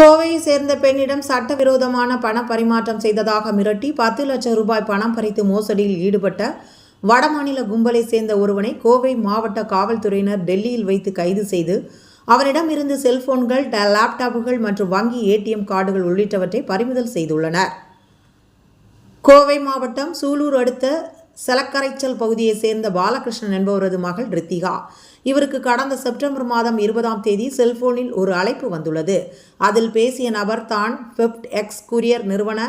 கோவையை சேர்ந்த பெண்ணிடம் சட்டவிரோதமான பண பரிமாற்றம் செய்ததாக மிரட்டி பத்து லட்சம் ரூபாய் பணம் பறித்து மோசடியில் ஈடுபட்ட வடமாநில கும்பலை சேர்ந்த ஒருவனை கோவை மாவட்ட காவல்துறையினர் டெல்லியில் வைத்து கைது செய்து அவனிடம் இருந்து செல்போன்கள் ட- லேப்டாப்புகள் மற்றும் வங்கி ஏடிஎம் கார்டுகள் உள்ளிட்டவற்றை பறிமுதல் செய்துள்ளனர். கோவை மாவட்டம் சூலூர் அடுத்த செலக்கரைச்சல் பகுதியைச் சேர்ந்த பாலகிருஷ்ணன் என்பவரது மகள் ரித்திகா. இவருக்கு கடந்த செப்டம்பர் மாதம் இருபதாம் தேதி செல்போனில் ஒரு அழைப்பு வந்துள்ளது. அதில் பேசிய நபர் தான் பெப்ட் எக்ஸ் கூரியர் நிறுவன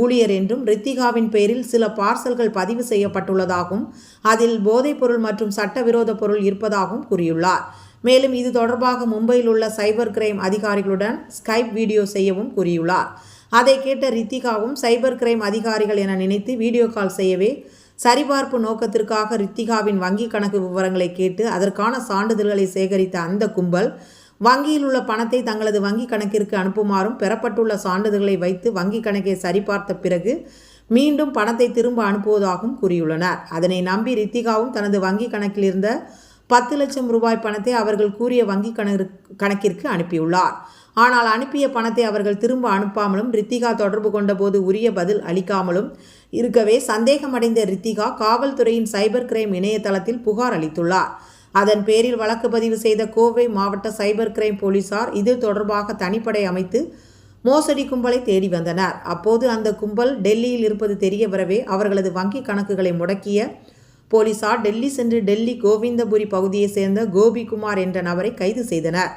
ஊழியர் என்றும் ரித்திகாவின் பெயரில் சில பார்சல்கள் பதிவு செய்யப்பட்டுள்ளதாகவும் அதில் போதைப்பொருள் மற்றும் சட்டவிரோத பொருள் இருப்பதாகவும் கூறியுள்ளார். மேலும் இது தொடர்பாக மும்பையில் உள்ள சைபர் கிரைம் அதிகாரிகளுடன் ஸ்கைப் வீடியோ செய்யவும் கூறியுள்ளார். அதை கேட்ட ரித்திகாவும் சைபர் கிரைம் அதிகாரிகள் என நினைத்து வீடியோ கால் செய்யவே சரிபார்ப்பு நோக்கத்திற்காக ரித்திகாவின் வங்கி கணக்கு விவரங்களை கேட்டு அதற்கான சான்றிதழ்களை சேகரித்த அந்த கும்பல் வங்கியில் உள்ள பணத்தை தங்களது வங்கி கணக்கிற்கு அனுப்புமாறும் பெறப்பட்டுள்ள சான்றிதழ்களை வைத்து வங்கி கணக்கை சரிபார்த்த பிறகு மீண்டும் பணத்தை திரும்ப அனுப்புவதாகவும் கூறியுள்ளனர். அதனை நம்பி ரித்திகாவும் தனது வங்கி கணக்கில் இருந்த பத்து லட்சம் ரூபாய் பணத்தை அவர்கள் கூறிய வங்கி கணக்கு கணக்கிற்கு அனுப்பியுள்ளார். ஆனால் அனுப்பிய பணத்தை அவர்கள் திரும்ப அனுப்பாமலும் ரித்திகா தொடர்பு கொண்டபோது உரிய பதில் அளிக்காமலும் இருக்கவே சந்தேகமடைந்த ரித்திகா காவல்துறையின் சைபர் கிரைம் இணையதளத்தில் புகார் அளித்துள்ளார். அதன் பேரில் வழக்கு பதிவு செய்த கோவை மாவட்ட சைபர் கிரைம் போலீசார் இது தொடர்பாக தனிப்படை அமைத்து மோசடி கும்பலை தேடி வந்தனர். அப்போது அந்த கும்பல் டெல்லியில் இருப்பது தெரிய வரவே அவர்களது வங்கி கணக்குகளை முடக்கிய போலீசார் டெல்லி சென்று டெல்லி கோவிந்தபுரி பகுதியைச் சேர்ந்த கோபிகுமார் என்ற நபரை கைது செய்தனர்.